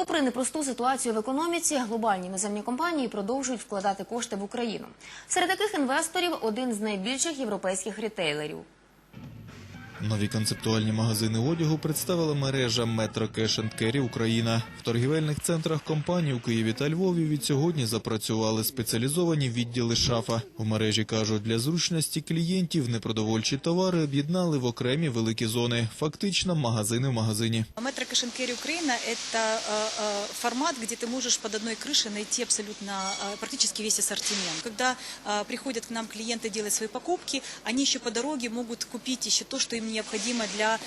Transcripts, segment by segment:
Попри непросту ситуацію в економіці, глобальні іноземні компанії продовжують вкладати кошти в Україну. Серед таких інвесторів один з найбільших європейських рітейлерів. Нові концептуальні магазини одягу представила мережа Metro Cash Carry Україна. В торгівельних центрах компанії у Києві та Львові від сьогодні запрацювали спеціалізовані відділи шафа. В мережі кажуть, для зручності клієнтів непродовольчі товари об'єднали в окремі великі зони. Фактично, магазини в магазині. Метро Кэш Украина – это э, э, формат, где ты можешь под одной крышей найти абсолютно э, практически весь ассортимент. Когда приходят к нам клиенты делать свои покупки, они еще по дороге могут купить еще то, что им необходимо для,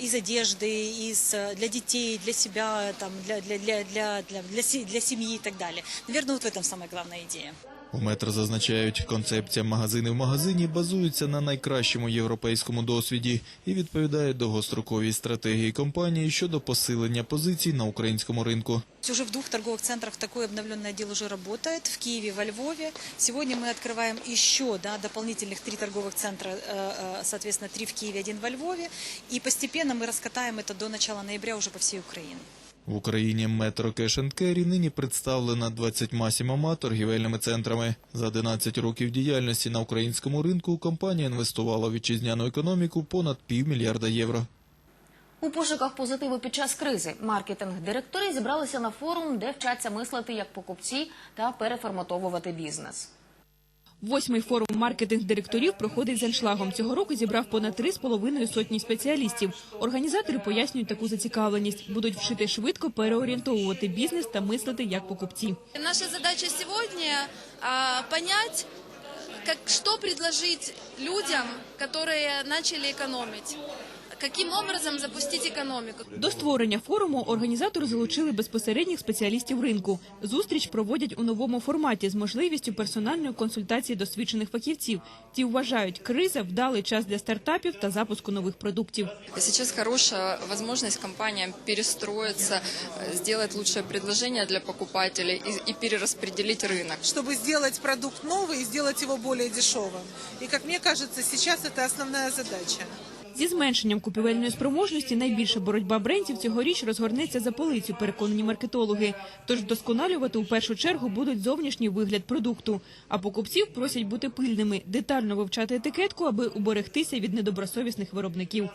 из одежды, из, для детей, для себя, там, для, для, для, для, для, для, для семьи и так далее. Наверное, вот в этом самая главная идея. У метро зазначають, концепція магазини в магазині базується на найкращому європейському досвіді і відповідає довгостроковій стратегії компанії щодо посилення позицій на українському ринку. Уже в двух торговых центрах такой обновленный отдел уже работает, в Киеве, во Львове. Сегодня мы открываем еще да, дополнительных три торговых центра, э, э, соответственно, три в Киеве, один во Львове. И постепенно мы раскатаем это до начала ноября уже по всей Украине. В Україні Метро Cash Carry нині представлена 27 торгівельними центрами. За 11 років діяльності на українському ринку компанія інвестувала в вітчизняну економіку понад півмільярда євро. У пошуках позитиву під час кризи маркетинг-директори зібралися на форум, де вчаться мислити як покупці та переформатовувати бізнес. Восьмий форум маркетинг-директорів проходить з аншлагом. Цього року зібрав понад три з половиною сотні спеціалістів. Організатори пояснюють таку зацікавленість. Будуть вчити швидко переорієнтовувати бізнес та мислити як покупці. Наша задача сьогодні а, как, что предложить людям, которые начали экономить. Каким образом запустить экономику. До створення форуму організатори залучили безпосередніх спеціалістів ринку. Зустріч проводять у новому форматі з можливістю персональної консультації досвідчених фахівців. Ті вважають, криза вдалий час для стартапів та запуску нових продуктів. Сейчас хорошая возможность компаниям перестроиться, э, сделать лучшее предложение для покупателей и, и перераспределить рынок. чтобы сделать продукт новый и сделать его более дешевым. И, как мне кажется, сейчас это основная задача. Зі зменшенням купівельної спроможності найбільша боротьба брендів цьогоріч розгорнеться за полицю, переконані маркетологи. Тож вдосконалювати у першу чергу будуть зовнішній вигляд продукту. А покупців просять бути пильними, детально вивчати етикетку, аби уберегтися від недобросовісних виробників.